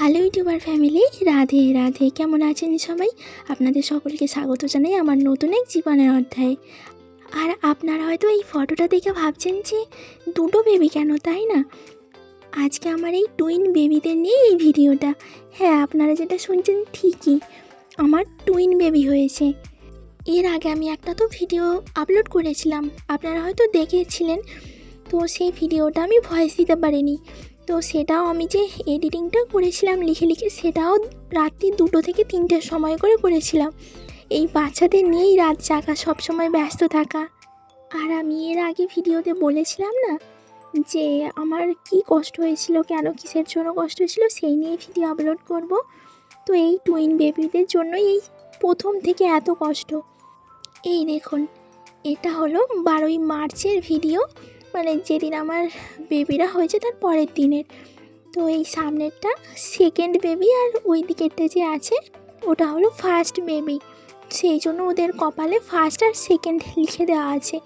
Hello YouTuber family Radhe Radhe, কেমন আছেন সবাই? আপনাদের সকলকে স্বাগত জানাই আমার নতুন এক জীবনের অধ্যায়। আর আপনারা হয়তো এই ফটোটা দেখে ভাবছেন যে, দুটো বেবি কেন, তাই না? আজকে আমার এই টুইন বেবিদের নিয়ে এই ভিডিওটা। হ্যাঁ আপনারা যেটা শুনছেন ঠিকই, আমার টুইন বেবি হয়েছে। এর আগে আমি একটা তো ভিডিও আপলোড করেছিলাম, আপনারা হয়তো দেখেছিলেন। তো সেই ভিডিওটা আমি ভয়েস দিতে পারিনি। তো সেটাও আমি যে এডিটিংটা করেছিলাম, লিখে লিখে সেটাও রাত্রি দুটো থেকে তিনটের সময় করে করেছিলাম। এই বাচ্চাদের নিয়েই রাত জাগা, সবসময় ব্যস্ত থাকা। আর আমি এর আগে ভিডিওতে বলেছিলাম না যে আমার কি কষ্ট হয়েছিল, কেন কিসের জন্য কষ্ট হয়েছিল, সেই নিয়ে ভিডিও আপলোড করব। তো এই টুইন বেবিদের জন্যই এই প্রথম থেকে এত কষ্ট। এই দেখুন, এটা হলো বারোই মার্চের ভিডিও মানে যেদিন আমার বেবিরা হয়েছে তার পরের দিনের। তো এই সামনেরটা সেকেন্ড বেবি আর ওই দিকেরটা যে আছে, ওটা হলো ফার্স্ট বেবি সেই জন্য ওদের কপালে ফার্স্ট আর সেকেন্ড লিখে দেওয়া আছে।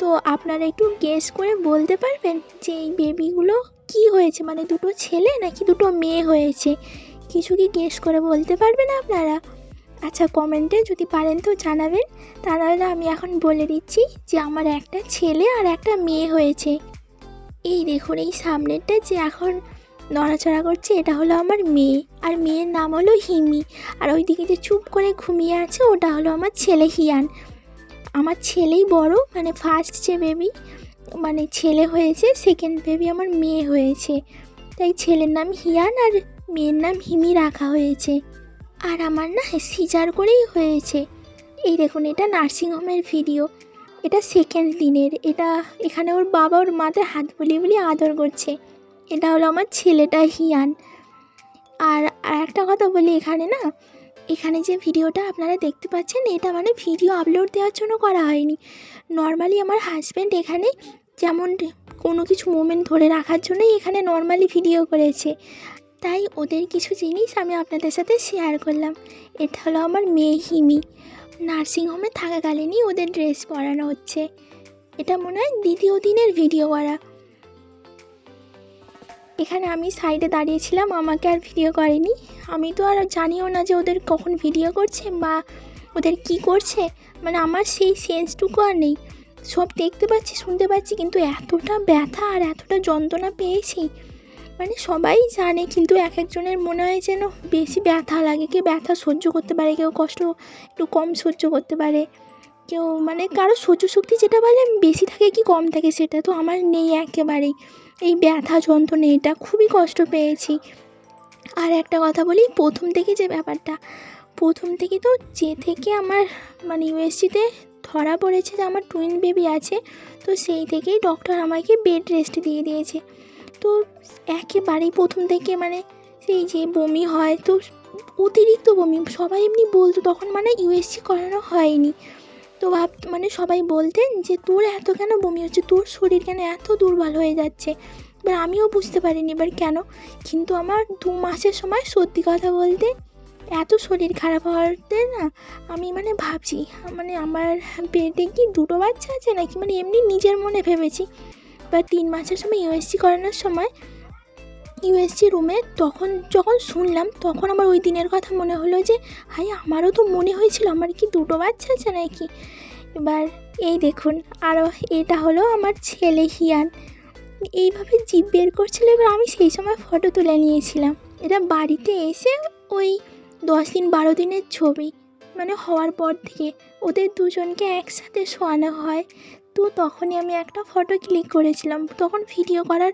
তো আপনারা একটু গেস করে বলতে পারবেন যে এই বেবিগুলো কি হয়েছে? মানে দুটো ছেলে নাকি দুটো মেয়ে হয়েছে? কিছু কি গেস করে বলতে পারবেন আপনারা? আচ্ছা কমেন্টে যদি পারেন তো জানাবেন। তাহলে আমি এখন বলে দিচ্ছি যে আমার একটা ছেলে আর একটা মেয়ে হয়েছে। এই দেখুন, এই সামনেরটা যে এখন নড়াচড়া করছে, এটা হলো আমার মেয়ে। আর মেয়ের নাম হলো হিমি। আর ওইদিকে যে চুপ করে ঘুমিয়ে আছে, ওটা হলো আমার ছেলে হিয়ান। আমার ছেলেই বড় মানে ফার্স্ট যে বেবি মানে ছেলে হয়েছে সেকেন্ড বেবি আমার মেয়ে হয়েছে। তাই ছেলের নাম হিয়ান আর মেয়ের নাম হিমি রাখা হয়েছে। আর আমার না সিজার করেই হয়েছে। এই দেখুন, এটা নার্সিংহোমের ভিডিও এটা সেকেন্ড দিনের। এটা এখানে ওর বাবা ওর মাথায় হাত বুলিয়ে বুলিয়ে আদর করছে। এটা হলো আমার ছেলেটা হিয়ান। আর আর একটা কথা বলি এখানে না, এখানে যে ভিডিওটা আপনারা দেখতে পাচ্ছেন, এটা মানে ভিডিও আপলোড দেওয়ার জন্য করা হয়নি। নর্মালি আমার হাজব্যান্ড এখানে যেমন কোনো কিছু মোমেন্ট ধরে রাখার জন্যই এখানে নর্মালি ভিডিও করেছে। তাই ওদের কিছু জিনিস আমি আপনাদের সাথে শেয়ার করলাম। এটা হলো আমার মেয়ে হিমি। নার্সিংহোমে থাকাকালীনই ওদের ড্রেস পরানো হচ্ছে। এটা মনে হয় দ্বিতীয় দিনের ভিডিও করা। এখানে আমি সাইডে দাঁড়িয়েছিলাম, আমাকে আর ভিডিও করেনি। আমি তো আর জানিও না যে ওদের কখন ভিডিও করছে বা ওদের কি করছে। মানে আমার সেই সেন্সটুকু আর নেই। সব দেখতে পাচ্ছি, শুনতে পাচ্ছি, কিন্তু এতটা ব্যথা আর এতটা যন্ত্রণা পেয়েছি। মানে সবাই জানে, কিন্তু এক একজনের মনে হয় যেন বেশি ব্যথা লাগে। কেউ ব্যথা সহ্য করতে পারে, কেউ কষ্ট একটু কম সহ্য করতে পারে। কেউ মানে কারও সহ্য শক্তি যেটা বলে বেশি থাকে কি কম থাকে সেটা তো আমার নেই একেবারেই। এই ব্যথা যন্ত্রণা, এটা খুবই কষ্ট পেয়েছি। আর একটা কথা বলি, প্রথম থেকে যে ব্যাপারটা, প্রথম থেকে তো যে থেকে আমার মানে ইউএসজিতে ধরা পড়েছে যে আমার টুইন বেবি আছে, তো সেই থেকেই ডক্টর আমাকে বেড রেস্ট দিয়ে দিয়েছে। তো একেবারেই প্রথম থেকে মানে সেই যে বমি হয় তো অতিরিক্ত বমি, সবাই এমনি বলতো, তখন মানে ইউএসসি করানো হয়নি। তো ভাব মানে সবাই বলতেন যে, তোর এত কেন বমি হচ্ছে? তোর শরীর কেন এত দুর্বল হয়ে যাচ্ছে? এবার আমিও বুঝতে পারিনি এবার কেন। কিন্তু আমার দু মাসের সময় সত্যি কথা বলতে এত শরীর খারাপ হওয়াতে না আমি মানে ভাবছি মানে আমার পেটে কি দুটো বাচ্চা আছে নাকি? মানে এমনি নিজের মনে ভেবেছি। বা তিন মাসের সময় ইউএসজি করানোর সময় ইউএসজি রুমে তখন যখন শুনলাম, তখন আমার ওই দিনের কথা মনে হলো যে হাই আমারও তো মনে হয়েছিল, আমার কি দুটো বাচ্চা আছে নাকি? এবার এই দেখুন আরও এটা হলো আমার ছেলে হিয়ান। এইভাবে জিভ বের করছিল, এবার আমি সেই সময় ফটো তুলে নিয়েছিলাম। এটা বাড়িতে এসে ওই দশ দিন, বারো দিনের ছবি মানে হওয়ার পর থেকে ওদের দুজনকে একসাথে শোয়ানো হয়। তো তখনই আমি একটা ফটো ক্লিক করেছিলাম। তখন ভিডিও করার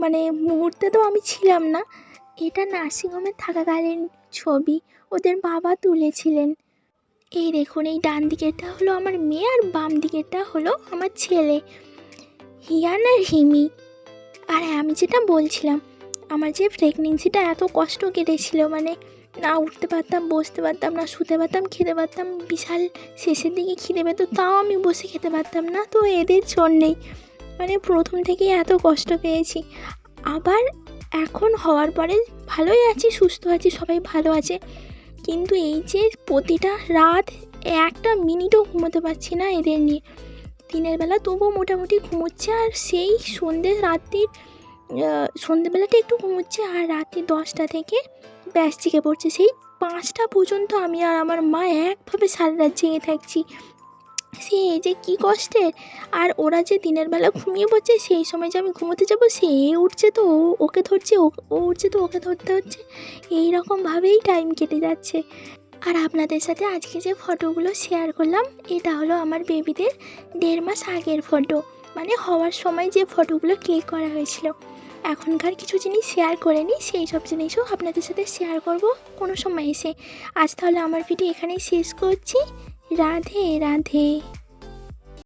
মানে মুহূর্তে তো আমি ছিলাম না। এটা নার্সিংহোমে থাকাকালীন ছবি। ওদের বাবা তুলেছিলেন। এই দেখুন এই ডান দিকেরটা হলো আমার মেয়ে আর বাম দিকেরটা হলো আমার ছেলে। হিয়ান আর হিমি। আর হ্যাঁ, আমি যেটা বলছিলাম আমার যে প্রেগনেন্সিটা এত কষ্ট কেটেছিল মানে না উঠতে পারতাম বসতে পারতাম না শুতে পারতাম খেতে পারতাম বিশাল শেষের দিকে খিদে পেতো তাও আমি বসে খেতে পারতাম না তো এদের জন্যেই। মানে প্রথম থেকেই এত কষ্ট পেয়েছি। আবার এখন হওয়ার পরে ভালোই আছি সুস্থ আছি সবাই ভালো আছে। কিন্তু এই যে প্রতিটা রাত একটা মিনিটও ঘুমোতে পারছি না এদের নিয়ে। দিনের বেলা তবুও মোটামুটি ঘুমোচ্ছে আর সেই সন্ধ্যে রাত্রির আহ, সন্ধেবেলাটা একটু ঘুমোচ্ছে আর রাতে দশটা থেকে ব্যাস জেগে পড়ছে। সেই পাঁচটা পর্যন্ত আমি আর আমার মা একভাবে সারা রাত জেগে থাকছি। সে যে কী কষ্টের আর ওরা যে দিনের বেলা ঘুমিয়ে পড়ছে, সেই সময় যে আমি ঘুমোতে যাব, সে উঠছে তো ওকে ধরছে, ও ও উঠছে তো, ওকে ধরতে হচ্ছে। এই রকমভাবেই টাইম কেটে যাচ্ছে। আর আপনাদের সাথে আজকে যে ফটোগুলো শেয়ার করলাম, এটা হলো আমার বেবিদের দেড় মাস আগের ফটো মানে হওয়ার সময় যে ফটোগুলো ক্লিক করা হয়েছিল। এখনকার কিছু জিনিস শেয়ার করে নিই সেই সব জিনিসও আপনাদের সাথে শেয়ার করব কোনো সময় এসে। আজ তাহলে আমার ভিডিও এখানেই শেষ করছি। রাধে রাধে।